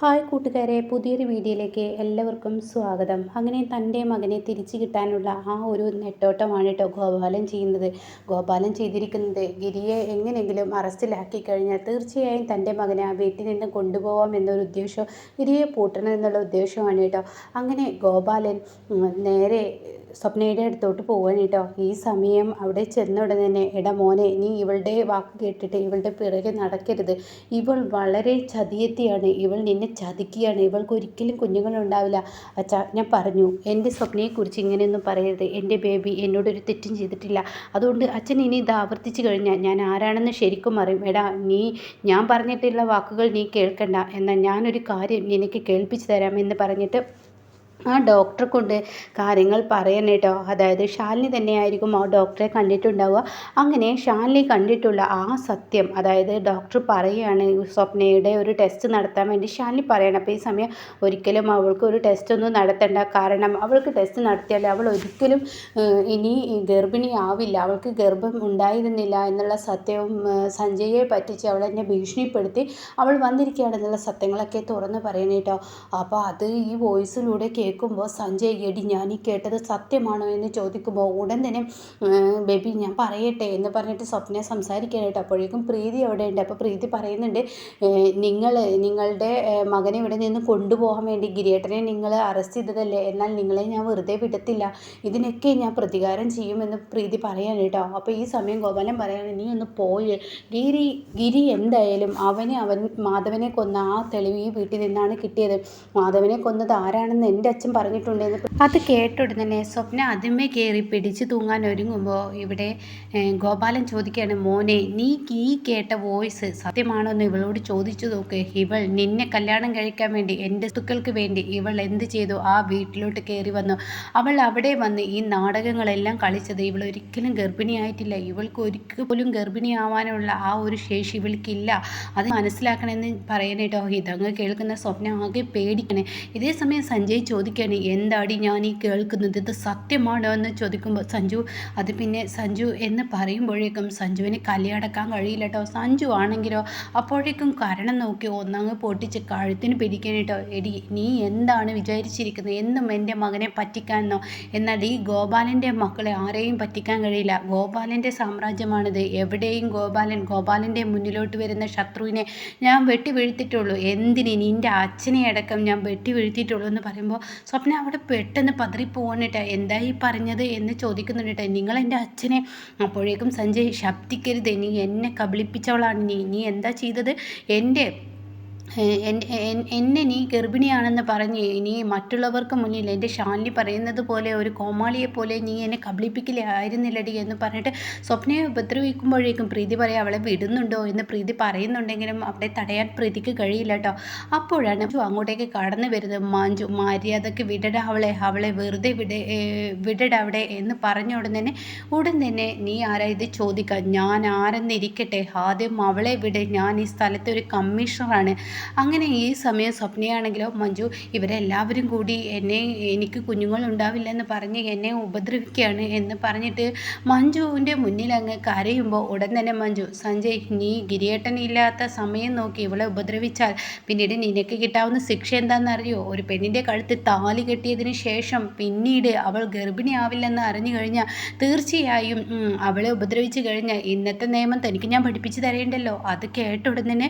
Hi കൂട്ടുകാരെ പുതിയൊരു വീഡിയോയിലേക്ക് എല്ലാവർക്കും സ്വാഗതം. അങ്ങനെ തന്റെ മകനെ തിരിച്ചു കിട്ടാനുള്ള ആ ഒരു നെട്ടോട്ടമാണ് കേട്ടോ ഗോപാലൻ ചെയ്യുന്നത്. ഗോപാലൻ ചെയ്തിരിക്കുന്നത് ഗിരിയെ എങ്ങനെയെങ്കിലും അറസ്റ്റിലാക്കി കഴിഞ്ഞാൽ തീർച്ചയായും തന്റെ മകനെ ആ വീട്ടിൽ നിന്ന് കൊണ്ടുപോകാം എന്നൊരു ഉദ്ദേശം ഗിരിയെ പൂട്ടണം എന്നുള്ള ഉദ്ദേശമാണ് കേട്ടോ അങ്ങനെ ഗോപാലൻ നേരെ സ്വപ്നയുടെ അടുത്തോട്ട് പോവാൻ കേട്ടോ ഈ സമയം അവിടെ ചെന്ന ഉടനെ തന്നെ മോനെ നീ ഇവളുടെ വാക്ക് കേട്ടിട്ട് ഇവളുടെ പിറകെ നടക്കരുത്. ഇവൾ വളരെ ചതിയെത്തിയാണ്. ഇവൾ നിന്നെ ചതിക്കുകയാണ്. ഇവൾക്ക് ഒരിക്കലും കുഞ്ഞുങ്ങളുണ്ടാവില്ല. അച്ഛാ ഞാൻ പറഞ്ഞു എന്റെ സ്വപ്നയെക്കുറിച്ച് ഇങ്ങനെയൊന്നും പറയരുത്. എന്റെ ബേബി എന്നോടൊരു തെറ്റും ചെയ്തിട്ടില്ല. അതുകൊണ്ട് അച്ഛൻ ഇനി ഇത് ആവർത്തിച്ചു കഴിഞ്ഞാൽ ഞാൻ ആരാണെന്ന് ശരിക്കും അറിയും. എടാ നീ ഞാൻ പറഞ്ഞിട്ടുള്ള വാക്കുകൾ നീ കേൾക്കണ്ട. എന്നാൽ ഞാനൊരു കാര്യം നിനക്ക് കേൾപ്പിച്ചു തരാം എന്ന് പറഞ്ഞിട്ട് ആ ഡോക്ടറെ കൊണ്ട് കാര്യങ്ങൾ പറയണം കേട്ടോ. അതായത് ഷാലിനി തന്നെയായിരിക്കും ആ ഡോക്ടറെ കണ്ടിട്ടുണ്ടാവുക. അങ്ങനെ ഷാലിനി കണ്ടിട്ടുള്ള ആ സത്യം അതായത് ഡോക്ടർ പറയുകയാണ് സ്വപ്നയുടെ ഒരു ടെസ്റ്റ് നടത്താൻ വേണ്ടി ഷാലിനി പറയണം. അപ്പോൾ ഈ സമയം ഒരിക്കലും അവൾക്ക് ഒരു ടെസ്റ്റ് ഒന്നും നടത്തണ്ട. കാരണം അവൾക്ക് ടെസ്റ്റ് നടത്തിയാൽ അവൾ ഒരിക്കലും ഇനി ഗർഭിണി ആവില്ല. അവൾക്ക് ഗർഭം ഉണ്ടായിരുന്നില്ല എന്നുള്ള സത്യവും സഞ്ജയെ പറ്റിച്ച് അവളെന്നെ ഭീഷണിപ്പെടുത്തി അവൾ വന്നിരിക്കുകയാണെന്നുള്ള സത്യങ്ങളൊക്കെ തുറന്ന് പറയണം കേട്ടോ. അപ്പോൾ അത് ഈ വോയിസിലൂടെ കേൾക്കുമ്പോൾ സഞ്ജയ് എടി ഞാൻ ഈ കേട്ടത് സത്യമാണോ? എന്ന് ചോദിക്കുമ്പോൾ ഉടൻ തന്നെ ബേബി ഞാൻ പറയട്ടെ എന്ന് പറഞ്ഞിട്ട് സ്വപ്ന സംസാരിക്കാനായിട്ട് അപ്പോഴേക്കും പ്രീതി അവിടെ ഉണ്ട്. അപ്പോൾ പ്രീതി പറയുന്നുണ്ട് നിങ്ങൾ നിങ്ങളുടെ മകനെ ഇവിടെ നിന്ന് കൊണ്ടുപോകാൻ വേണ്ടി ഗിരിയേട്ടനെ നിങ്ങൾ അറസ്റ്റ് ചെയ്തതല്ലേ? എന്നാൽ നിങ്ങളെ ഞാൻ വെറുതെ വിടത്തില്ല. ഇതിനൊക്കെ ഞാൻ പ്രതികാരം ചെയ്യുമെന്ന് പ്രീതി കേട്ടോ. അപ്പോൾ ഈ സമയം ഗോപാലൻ പറയാണ് നീ ഒന്ന് പോയി. ഗിരി ഗിരി എന്തായാലും അവനെ അവൻ മാധവനെ കൊന്ന ആ തെളിവ് ഈ വീട്ടിൽ നിന്നാണ് കിട്ടിയത്. മാധവനെ കൊന്നത് ആരാണെന്ന് എന്റെ അച്ഛൻ പറഞ്ഞിട്ടുണ്ടെന്ന് അത് കേട്ട ഉടനെ സ്വപ്ന അതിന്മേ കയറി പിടിച്ചു തൂങ്ങാൻ ഒരുങ്ങുമ്പോൾ ഇവിടെ ഗോപാലൻ ചോദിക്കുകയാണ് മോനെ നീ ഈ കേട്ട വോയിസ് സത്യമാണോ എന്ന് ഇവളോട് ചോദിച്ചു നോക്ക്. ഇവൾ നിന്നെ കല്യാണം കഴിക്കാൻ വേണ്ടി എന്റെ സുക്കൾക്ക് വേണ്ടി ഇവൾ എന്ത് ചെയ്തു? ആ വീട്ടിലോട്ട് കയറി വന്നു. അവൾ അവിടെ വന്ന് ഈ നാടകങ്ങളെല്ലാം കളിച്ചത് ഇവൾ ഒരിക്കലും ഗർഭിണിയായിട്ടില്ല. ഇവൾക്ക് ഒരിക്കൽ പോലും ഗർഭിണിയാവാനുള്ള ആ ഒരു ശേഷി ഇവൾക്കില്ല. അത് മനസ്സിലാക്കണമെന്ന് പറയാനായിട്ടോ ഇതങ്ങ് കേൾക്കുന്ന സ്വപ്നം ആകെ പേടിക്കണേ. ഇതേ സമയം സഞ്ജയ് ചോദിച്ചു ചോദിക്കുകയാണ് എന്താടി ഞാൻ ഈ കേൾക്കുന്നത്? ഇത് സത്യമാണോ? എന്ന് ചോദിക്കുമ്പോൾ സഞ്ജു അത് പിന്നെ സഞ്ജു എന്ന് പറയുമ്പോഴേക്കും സഞ്ജുവിന് കലിയടക്കാൻ കഴിയില്ല കേട്ടോ സഞ്ജു ആണെങ്കിലോ? അപ്പോഴേക്കും കരണം നോക്കി ഒന്നങ്ങ് പൊട്ടിച്ച് കഴുത്തിന് പിടിക്കാനിട്ടോ എടി നീ എന്താണ് വിചാരിച്ചിരിക്കുന്നത്? എന്നും എന്റെ മകനെ പറ്റിക്കാമെന്നോ എന്നാൽ ഈ ഗോപാലന്റെ മക്കളെ ആരെയും പറ്റിക്കാൻ കഴിയില്ല. ഗോപാലന്റെ സാമ്രാജ്യമാണിത്. എവിടെയും ഗോപാലൻ ഗോപാലന്റെ മുന്നിലോട്ട് വരുന്ന ശത്രുവിനെ ഞാൻ വെട്ടി വീഴ്ത്തിട്ടുള്ളൂ എന്തിന്? നിന്റെ അച്ഛനെ അടക്കം ഞാൻ വെട്ടി വീഴ്ത്തിയിട്ടുള്ളൂ എന്ന് പറയുമ്പോൾ സ്വപ്ന അവിടെ പെട്ടെന്ന് എന്താ ഈ പറഞ്ഞത് എന്ന് ചോദിക്കുന്നുണ്ട് നിങ്ങൾ എന്റെ അച്ഛനെ അപ്പോഴേക്കും സഞ്ജയ് ശബ്ദിക്കരുത്. നീ എന്നെ കബളിപ്പിച്ചവളാണ്. നീ നീ എന്താ ചെയ്തത്? എന്റെ എന്നെ നീ ഗർഭിണിയാണെന്ന് പറഞ്ഞ് ഇനി മറ്റുള്ളവർക്ക് മുന്നിൽ എന്റെ ഷാലിനി പറയുന്നത് പോലെ ഒരു കോമാളിയെ പോലെ നീ എന്നെ കബളിപ്പിക്കലേ ആയിരുന്നില്ലടി എന്ന് പറഞ്ഞിട്ട് സ്വപ്നയെ ഉപദ്രവിക്കുമ്പോഴേക്കും പ്രീതി പറയാം അവളെ വിടുന്നുണ്ടോ? എന്ന് പ്രീതി പറയുന്നുണ്ടെങ്കിലും അവിടെ തടയാൻ പ്രീതിക്ക് കഴിയില്ല കേട്ടോ അപ്പോഴാണ് അങ്ങോട്ടേക്ക് കടന്നു വരുന്നത്. മാഞ്ചു മര്യാദയ്ക്ക് വിടട അവളെ അവളെ വെറുതെ വിട വിടട അവിടെ എന്ന് പറഞ്ഞ ഉടൻ തന്നെ ഉടൻ തന്നെ നീ ആരാ ഇത് ചോദിക്കാം? ഞാൻ ആരെന്നിരിക്കട്ടെ? ആദ്യം അവളെ വിട്. ഞാൻ ഈ സ്ഥലത്തെ ഒരു കമ്മീഷണറാണ്. അങ്ങനെ ഈ സമയം സ്വപ്നയാണെങ്കിലോ മഞ്ജു ഇവരെല്ലാവരും കൂടി എന്നെ എനിക്ക് കുഞ്ഞുങ്ങൾ ഉണ്ടാവില്ലെന്ന് പറഞ്ഞ് എന്നെ ഉപദ്രവിക്കുകയാണ് എന്ന് പറഞ്ഞിട്ട് മഞ്ജുവിന്റെ മുന്നിൽ അങ്ങ് കരയുമ്പോൾ ഉടൻ തന്നെ മഞ്ജു സഞ്ജയ് നീ ഗിരിയേട്ടനില്ലാത്ത സമയം നോക്കി ഇവളെ ഉപദ്രവിച്ചാൽ പിന്നീട് നിനക്ക് കിട്ടാവുന്ന ശിക്ഷ എന്താണെന്നറിയോ? ഒരു പെണ്ണിന്റെ കഴുത്ത് താലി കെട്ടിയതിന് ശേഷം പിന്നീട് അവൾ ഗർഭിണിയാവില്ലെന്ന് അറിഞ്ഞു കഴിഞ്ഞാൽ തീർച്ചയായും അവളെ ഉപദ്രവിച്ചു കഴിഞ്ഞാൽ ഇന്നത്തെ നിയമം തനിക്ക് ഞാൻ പഠിപ്പിച്ചു തരേണ്ടല്ലോ. അത് കേട്ട ഉടൻ തന്നെ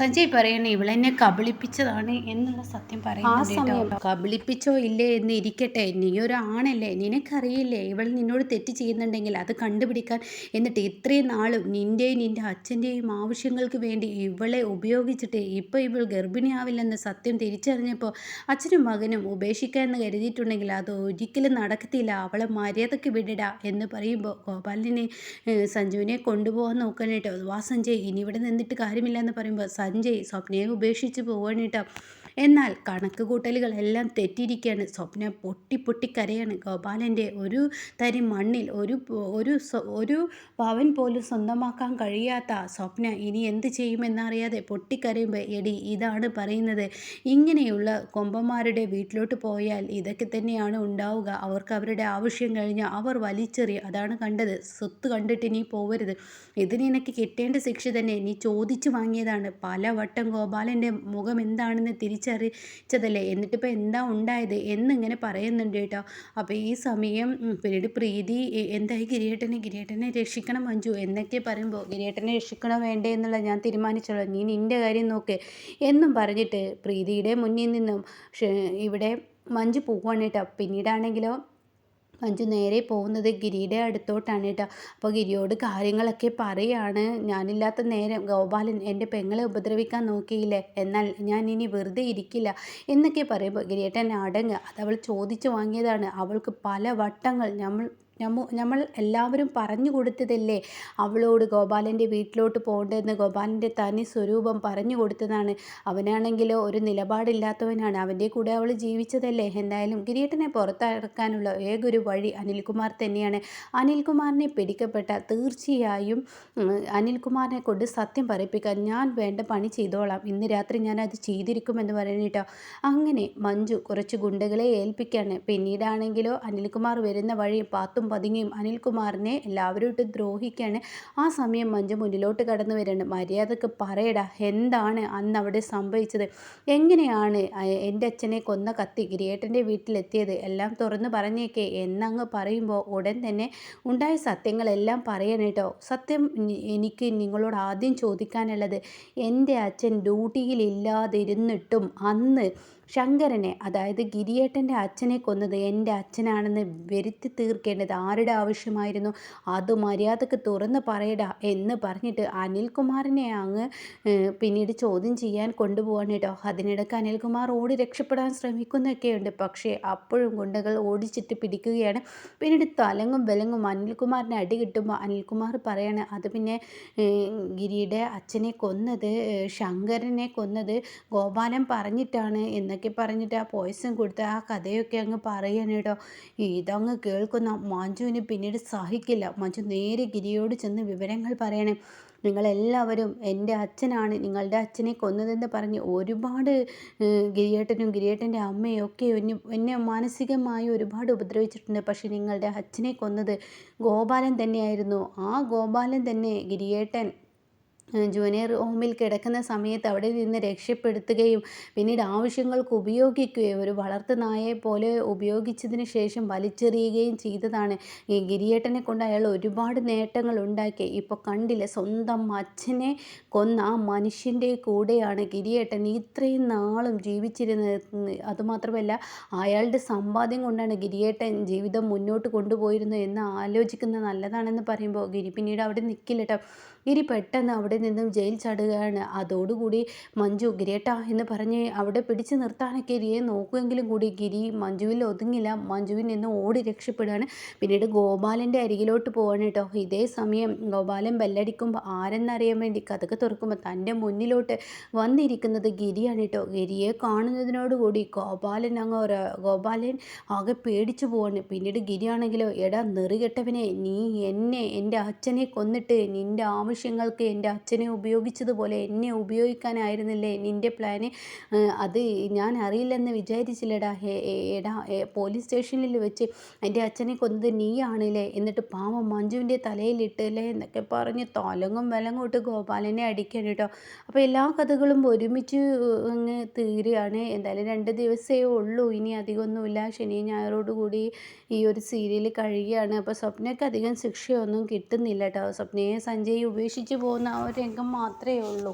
സഞ്ജയ് പറയണേ ഇവളെന്നെ കബളിപ്പിച്ചതാണ് എന്നുള്ള സത്യം പറയുന്നത് കബളിപ്പിച്ചോ ഇല്ലേ എന്ന് ഇരിക്കട്ടെ. നീ ഒരു ആണല്ലേ നിനക്കറിയില്ലേ ഇവൾ നിന്നോട് തെറ്റ് ചെയ്യുന്നുണ്ടെങ്കിൽ അത് കണ്ടുപിടിക്കാൻ എന്നിട്ട് ഇത്രയും നാളും നിന്റെയും നിന്റെ അച്ഛന്റെയും ആവശ്യങ്ങൾക്ക് വേണ്ടി ഇവളെ ഉപയോഗിച്ചിട്ട് ഇപ്പോൾ ഇവൾ ഗർഭിണിയാവില്ലെന്ന് സത്യം തിരിച്ചറിഞ്ഞപ്പോൾ അച്ഛനും മകനും ഉപേക്ഷിക്കാമെന്ന് കരുതിയിട്ടുണ്ടെങ്കിൽ അത് ഒരിക്കലും നടക്കത്തില്ല. അവളെ മര്യാദയ്ക്ക് വിടടാ എന്ന് പറയുമ്പോൾ ഗോപാലിനെ സഞ്ജുവിനെ കൊണ്ടുപോകാൻ നോക്കാനായിട്ട് വാ സഞ്ജയ് ഇനി ഇവിടെ നിന്നിട്ട് കാര്യമില്ല എന്ന് പറയുമ്പോൾ സഞ്ജയ് സ്വപ്നയെ ഉപേക്ഷിച്ച് പോവാണ് കേട്ടോ. എന്നാൽ കണക്ക് കൂട്ടലുകളെല്ലാം തെറ്റിയിരിക്കുകയാണ്. സ്വപ്ന പൊട്ടി പൊട്ടി കരയാണ് ഗോപാലന്റെ ഒരു തരി മണ്ണിൽ ഒരു ഒരു ഒരു പവൻ പോലും സ്വന്തമാക്കാൻ കഴിയാത്ത സ്വപ്ന ഇനി എന്ത് ചെയ്യുമെന്നറിയാതെ പൊട്ടിക്കരയുമ്പോൾ എടി ഇതാണ് പറയുന്നത്. ഇങ്ങനെയുള്ള കൊമ്പന്മാരുടെ വീട്ടിലോട്ട് പോയാൽ ഇതൊക്കെ തന്നെയാണ് ഉണ്ടാവുക. അവർക്ക് അവരുടെ ആവശ്യം കഴിഞ്ഞാൽ അവർ വലിച്ചെറിയും. അതാണ് കണ്ടത്. സ്വത്ത് കണ്ടിട്ട് നീ പോവരുത്. ഇതിന് നിനക്ക് കിട്ടേണ്ട ശിക്ഷ തന്നെ നീ ചോദിച്ചു വാങ്ങിയതാണ്. പലവട്ടം ഗോപാലന്റെ മുഖം എന്താണെന്ന് തിരിച്ചറിയിച്ചതല്ലേ എന്നിട്ടിപ്പോൾ എന്താ ഉണ്ടായത്? എന്നിങ്ങനെ പറയുന്നുണ്ട് കേട്ടോ. അപ്പോൾ ഈ സമയം പിന്നീട് പ്രീതി എന്തായി? ഗിരിയേട്ടനെ ഗിരിയേട്ടനെ രക്ഷിക്കണം മഞ്ജു എന്നൊക്കെ പറയുമ്പോൾ ഗിരിയേട്ടനെ രക്ഷിക്കണോ വേണ്ടേ എന്നുള്ള ഞാൻ തീരുമാനിച്ചോളൂ നീ നിന്റെ കാര്യം നോക്ക് എന്നും പറഞ്ഞിട്ട് പ്രീതിയുടെ മുന്നിൽ നിന്നും ഇവിടെ മഞ്ജു പോവുകയാണ് കേട്ടോ. പിന്നീടാണെങ്കിലോ മഞ്ജു നേരെ പോകുന്നത് ഗിരിയുടെ അടുത്തോട്ടാണ് കേട്ടോ. അപ്പോൾ ഗിരിയോട് കാര്യങ്ങളൊക്കെ പറയാണ്. ഞാനില്ലാത്ത നേരം ഗോപാലൻ എന്റെ പെങ്ങളെ ഉപദ്രവിക്കാൻ നോക്കിയില്ലേ? എന്നാൽ ഞാൻ ഇനി വെറുതെ ഇരിക്കില്ല എന്നൊക്കെ പറയുമ്പോൾ ഗിരിയേട്ടൻ അടങ്ങ്. അത് അവൾ ചോദിച്ചു വാങ്ങിയതാണ്. അവൾക്ക് പല വട്ടങ്ങൾ നമ്മൾ നമ്മ നമ്മൾ എല്ലാവരും പറഞ്ഞു കൊടുത്തതല്ലേ? അവളോട് ഗോപാലന്റെ വീട്ടിലോട്ട് പോകേണ്ടതെന്ന് ഗോപാലന്റെ തനി സ്വരൂപം പറഞ്ഞു കൊടുത്തതാണ്. അവനാണെങ്കിലോ ഒരു നിലപാടില്ലാത്തവനാണ്. അവന്റെ കൂടെ അവൾ ജീവിച്ചതല്ലേ? എന്തായാലും കിരീട്ടനെ പുറത്തിറക്കാനുള്ള ഏകൊരു വഴി അനിൽകുമാർ തന്നെയാണ്. അനിൽകുമാറിനെ പിടിക്കപ്പെട്ട തീർച്ചയായും അനിൽകുമാറിനെ കൊണ്ട് സത്യം പറയിപ്പിക്കാൻ ഞാൻ വേണ്ട പണി ചെയ്തോളാം. ഇന്ന് രാത്രി ഞാൻ അത് ചെയ്തിരിക്കുമെന്ന് പറഞ്ഞിട്ടോ അങ്ങനെ മഞ്ജു കുറച്ച് ഗുണ്ടകളെ ഏൽപ്പിക്കാണ്. പിന്നീടാണെങ്കിലോ അനിൽകുമാർ വരുന്ന വഴി പാത്തും പതുങ്ങിയും അനിൽകുമാറിനെ എല്ലാവരും ഇട്ട് ദ്രോഹിക്കുകയാണ് ആ സമയം മഞ്ജു മുന്നിലോട്ട് കടന്നു വരുന്നുണ്ട് മര്യാദയ്ക്ക് പറയടാ എന്താണ് അന്ന് അവിടെ സംഭവിച്ചത്? എങ്ങനെയാണ് എന്റെ അച്ഛനെ കൊന്ന കത്തി ഗിരിയേട്ടന്റെ വീട്ടിലെത്തിയത്? എല്ലാം തുറന്ന് പറഞ്ഞേക്കെ. എന്നങ്ങ് പറയുമ്പോൾ ഉടൻ തന്നെ ഉണ്ടായ സത്യങ്ങളെല്ലാം പറയണേട്ടോ സത്യം എനിക്ക് നിങ്ങളോട് ആദ്യം ചോദിക്കാനുള്ളത് എന്റെ അച്ഛൻ ഡ്യൂട്ടിയിലില്ലാതിരുന്നിട്ടും അന്ന് ശങ്കരനെ അതായത് ഗിരിയേട്ടന്റെ അച്ഛനെ കൊന്നത് എന്റെ അച്ഛനാണെന്ന് വരുത്തി തീർക്കേണ്ടത് ആരുടെ ആവശ്യമായിരുന്നു? അത് മര്യാദയ്ക്ക് തുറന്ന് പറയടാ എന്ന് പറഞ്ഞിട്ട് അനിൽകുമാറിനെ അങ്ങ് പിന്നീട് ചോദ്യം ചെയ്യാൻ കൊണ്ടുപോവാണ് കേട്ടോ. അതിനിടയ്ക്ക് അനിൽകുമാർ ഓടി രക്ഷപ്പെടാൻ ശ്രമിക്കുന്നൊക്കെയുണ്ട്. പക്ഷേ അപ്പോഴും ഗുണ്ടകൾ ഓടിച്ചിട്ട് പിടിക്കുകയാണ്. പിന്നീട് തലങ്ങും വിലങ്ങും അനിൽകുമാറിനെ അടി കിട്ടുമ്പോൾ അനിൽകുമാർ പറയാണ് അത് പിന്നെ ഗിരിയുടെ അച്ഛനെ കൊന്നത് ശങ്കരനെ കൊന്നത് ഗോപാലൻ പറഞ്ഞിട്ടാണ് എന്നൊക്കെ പറഞ്ഞിട്ട് ആ പോയസം കൊടുത്ത് ആ കഥയൊക്കെ അങ്ങ് പറയാണ് ഇതങ്ങ് കേൾക്കുന്ന മഞ്ജുവിന് പിന്നീട് സഹിക്കില്ല. മഞ്ജു നേരെ ഗിരിയോട് ചെന്ന് വിവരങ്ങൾ പറയണേ. നിങ്ങളെല്ലാവരും എന്റെ അച്ഛനാണ്. നിങ്ങളുടെ അച്ഛനെ കൊന്നതെന്ന് പറഞ്ഞ് ഒരുപാട് ഗിരിയേട്ടനും ഗിരിയേട്ടന്റെ അമ്മയും ഒക്കെ എന്നെ എന്നെ മാനസികമായി ഒരുപാട് ഉപദ്രവിച്ചിട്ടുണ്ട്. പക്ഷേ നിങ്ങളുടെ അച്ഛനെ കൊന്നത് ഗോപാലൻ തന്നെയായിരുന്നു. ആ ഗോപാലൻ തന്നെ ഗിരിയേട്ടൻ ജൂനിയർ ഹോമിൽ കിടക്കുന്ന സമയത്ത് അവിടെ നിന്ന് രക്ഷപ്പെടുത്തുകയും പിന്നീട് ആവശ്യങ്ങൾക്ക് ഉപയോഗിക്കുകയും ഒരു വളർത്തു നായയെ പോലെ ഉപയോഗിച്ചതിന് ശേഷം വലിച്ചെറിയുകയും ചെയ്തതാണ്. ഈ ഗിരിയേട്ടനെ കൊണ്ട് അയാൾ ഒരുപാട് നേട്ടങ്ങൾ ഉണ്ടാക്കി. ഇപ്പോൾ കണ്ടില്ല സ്വന്തം അച്ഛനെ കൊന്ന ആ മനുഷ്യന്റെ കൂടെയാണ് ഗിരിയേട്ടൻ ഇത്രയും നാളും ജീവിച്ചിരുന്നത്. അതുമാത്രമല്ല അയാളുടെ സമ്പാദ്യം കൊണ്ടാണ് ഗിരിയേട്ടൻ ജീവിതം മുന്നോട്ട് കൊണ്ടുപോയിരുന്നത് എന്ന് ആലോചിക്കുന്നത് നല്ലതാണെന്ന് പറയുമ്പോൾ ഗിരി പിന്നീട് അവിടെ നിൽക്കില്ല കേട്ടോ ഗിരി പെട്ടെന്ന് അവിടെ നിന്നും ജയിൽ ചാടുകയാണ്. അതോടുകൂടി മഞ്ജു ഗിരിയേട്ട എന്ന് പറഞ്ഞ് അവിടെ പിടിച്ചു നിർത്താനൊക്കെ ഗിരിയെ നോക്കുമെങ്കിലും കൂടി ഗിരി മഞ്ജുവിൽ ഒതുങ്ങില്ല. മഞ്ജുവിൽ നിന്ന് ഓടി രക്ഷപ്പെടുകയാണ്. പിന്നീട് ഗോപാലന്റെ അരികിലോട്ട് പോവാണ് കേട്ടോ. ഇതേ സമയം ഗോപാലൻ ബെല്ലടിക്കുമ്പോൾ ആരെന്നറിയാൻ വേണ്ടി കഥക്ക് തുറക്കുമ്പോൾ തന്റെ മുന്നിലോട്ട് വന്നിരിക്കുന്നത് ഗിരിയാണ് കേട്ടോ. ഗിരിയെ കാണുന്നതിനോടുകൂടി ഗോപാലൻ അങ്ങ് ഗോപാലൻ ആകെ പേടിച്ചു പോവാണ്. പിന്നീട് ഗിരിയാണെങ്കിലോ എടാ നെറികെട്ടവനെ നീ എന്നെ എന്റെ അച്ഛനെ കൊന്നിട്ട് നിന്റെ ആവശ്യം ആവശ്യങ്ങൾക്ക് എന്റെ അച്ഛനെ ഉപയോഗിച്ചതുപോലെ എന്നെ ഉപയോഗിക്കാനായിരുന്നില്ലേ നിന്റെ പ്ലാന് അത് ഞാൻ അറിയില്ലെന്ന് വിചാരിച്ചില്ലടാ. എടാ പോലീസ് സ്റ്റേഷനിൽ വെച്ച് എന്റെ അച്ഛനെ കൊന്നത് നീയാണല്ലേ? എന്നിട്ട് പാവം മഞ്ജുവിന്റെ തലയിലിട്ടല്ലേ എന്നൊക്കെ പറഞ്ഞ് തലങ്ങും വിലങ്ങോട്ട് ഗോപാലനെ അടിക്കാൻ കേട്ടോ. അപ്പോൾ എല്ലാ കഥകളും ഒരുമിച്ച് അങ്ങ് തീരുകയാണ്. എന്തായാലും രണ്ട് ദിവസമേ ഉള്ളൂ. ഇനി അധികമൊന്നുമില്ല. ശനി ഞായറോട് കൂടി ഈ ഒരു സീരിയൽ കഴിയുകയാണ്. അപ്പോൾ സ്വപ്നയ്ക്ക് അധികം ശിക്ഷയൊന്നും കിട്ടുന്നില്ല കേട്ടോ. സ്വപ്നയെ സഞ്ജയ് ഉപേക്ഷിച്ച് പോകുന്ന ആ ഒരു രംഗം മാത്രമേ ഉള്ളൂ.